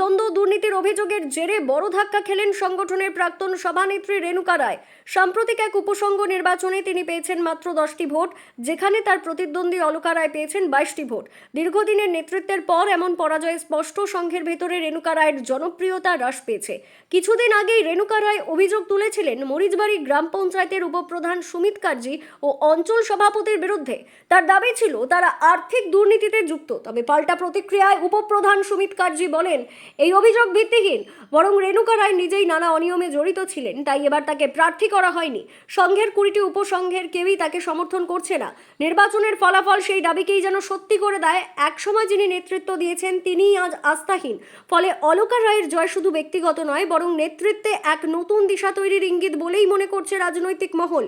দ্বন্দ্ব দুর্নীতির অভিযোগের জেরে বড় ধাক্কা খেলেন সংগঠনের প্রাক্তন সভানেত্রী রেণুকা রায়। সাম্প্রতিক এক উপসংঘ নির্বাচনে তিনি পেয়েছেন মাত্র দশটি ভোট, যেখানে তার প্রতিদ্বন্দ্বী অলকা রায় পেয়েছেন বাইশটি ভোট। দীর্ঘদিনের নেতৃত্বের পর এমন পরাজয় স্পষ্ট সংঘের ভেতরে রেণুকা রায়ের জনপ্রিয়তা হ্রাস পেয়েছে। কিছুদিন আগেই রেণুকা রায় অভিযোগ তুলেছিলেন, মরিচবাড়ি গ্রাম পঞ্চায়েতের উপপ্রধান সুমিত কার্জি ও অঞ্চল সভাপতির বিরুদ্ধে। তার দাবি ছিল, তারা আর্থিক দুর্নীতিতে যুক্ত, তবে পাল্টা প্রতিক্রিয়ায় উপপ্রধান সুমিত কার্জি বলেন, এই অভিযোগ ভিত্তিহীন। বরং রেণুকা রায় নিজেই নানা অনিয়মে জড়িত ছিলেন। তাই এবার তাকে প্রার্থী করা হয়নি। সংঘের কুড়িটি উপসংঘের কেউই তাকে সমর্থন করছে না। নির্বাচনের ফলাফল সেই দাবিকেই যেন সত্যি করে দেয়, একসময় যিনি নেতৃত্ব দিয়েছেন তিনিই আজ আস্থাহীন। ফলে অলকা রায়ের জয় শুধু ব্যক্তিগত নয়, বরং নেতৃত্বে এক নতুন দিশা তৈরির ইঙ্গিত বলেই মনে করছে রাজনৈতিক মহল।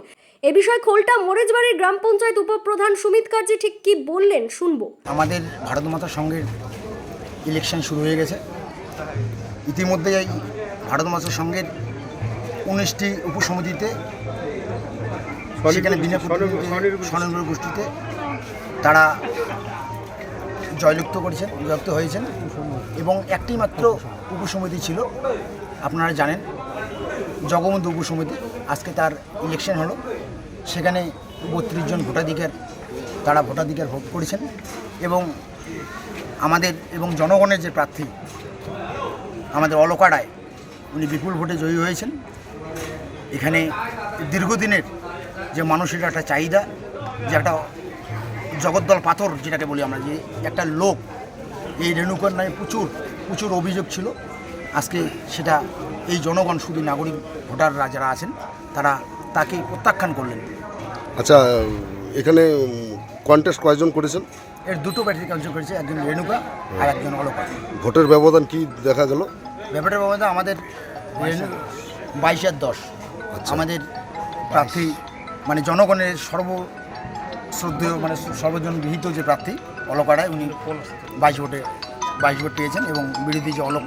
এ বিষয়ে খোলটা মোরেজবাড়ির গ্রাম পঞ্চায়েত উপপ্রধান সুমিত কার্জি ঠিক কি বললেন শুনব। আমাদের ভারত মাতা সংঘের ইলেকশন শুরু হয়ে গেছে। ইতিমধ্যে এই ভারত মাতা সংঘের উনিশটি উপসমিতিতে সেখানে বিনা স্বনির্ভর গোষ্ঠীতে তারা জয়যুক্ত করেছেন জয়যুক্ত হয়েছেন এবং একটি মাত্র উপসমিতি ছিল আপনারা জানেন জগবন্ধু উপসমিতি। আজকে তার ইলেকশন হলো। সেখানে বত্রিশ জন ভোটাধিকার, তারা ভোটাধিকার ভোট করেছেন এবং আমাদের এবং জনগণের যে প্রার্থী, আমাদের অলকাড়ায় উনি বিপুল ভোটে জয়ী হয়েছেন। এখানে দীর্ঘদিনের যে মানুষের একটা চাহিদা, যে একটা জগদ্দল পাথর যেটাকে বলি আমরা, যে একটা লোক, এই রেণুকার নামে প্রচুর প্রচুর অভিযোগ ছিল। আজকে সেটা এই জনগণ, শুধু নাগরিক ভোটাররা যারা আছেন, তারা তাকে প্রত্যাখ্যান করলেন। আচ্ছা এখানে কন্টেস্ট কয়জন করেছেন? এর দুটো প্রার্থী কার্য করেছে একজন রেণুকা আর একজন অলকা। ভোটের ব্যবধান কি দেখা গেল? ব্যাপারটা ব্যবধান আমাদের বাইশ আর দশ। আমাদের প্রার্থী মানে জনগণের সর্ব শ্রদ্ধেয় মানে সর্বজন গৃহীত যে প্রার্থী অলকারায় উনি বাইশ ভোটে বাইশ ভোট পেয়েছেন এবং বিরোধী যে অলক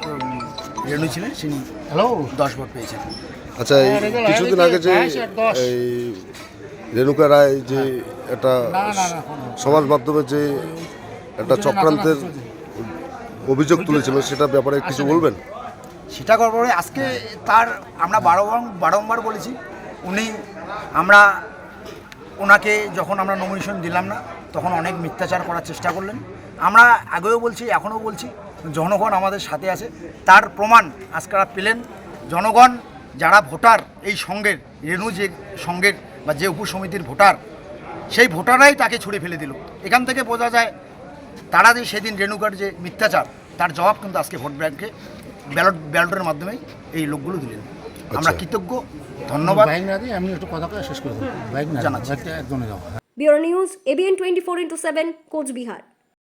রেণু ছিলেন তিনি দশ ভোট পেয়েছেন। আচ্ছা এই কিছুদিন আগে যে এই রেণুকা রায় যে একটা সমাজ মাধ্যমে যে একটা চক্রান্তের অভিযোগ তুলেছিল সেটা ব্যাপারে কিছু বলবেন? সেটা করার পরে আজকে তার আমরা বারবার বারংবার বলেছি উনি আমরা ওনাকে যখন আমরা নমিনেশন দিলাম না তখন অনেক মিথ্যাচার করার চেষ্টা করলেন। আমরা আগেও বলছি এখনও বলছি জনগণ আমাদের সাথে আছে। তার প্রমাণ আজকারা পেলেন। জনগণ যারা ভোটার এই সঙ্গের রেণু যে সঙ্গের বা যে উপসমিতির ভোটার সেই ভোটারাই তাকে ছুড়ে ফেলে দিল। এখান থেকে বোঝা যায় তারা যে সেদিন রেণুকার যে মিথ্যাচার তার জবাব কিন্তু আজকে ভোট ব্যাংকে ব্যালট ব্যালটের মাধ্যমে এই লোকগুলো দিলেন। আমরা আচ্ছা। কৃতজ্ঞ ধন্যবাদ। আমি একটু কথা শেষ করে দেবো। জানাচ্ছি। বাইকটা একজনে যাব bureau news ABN twenty four into seven Coochbehar.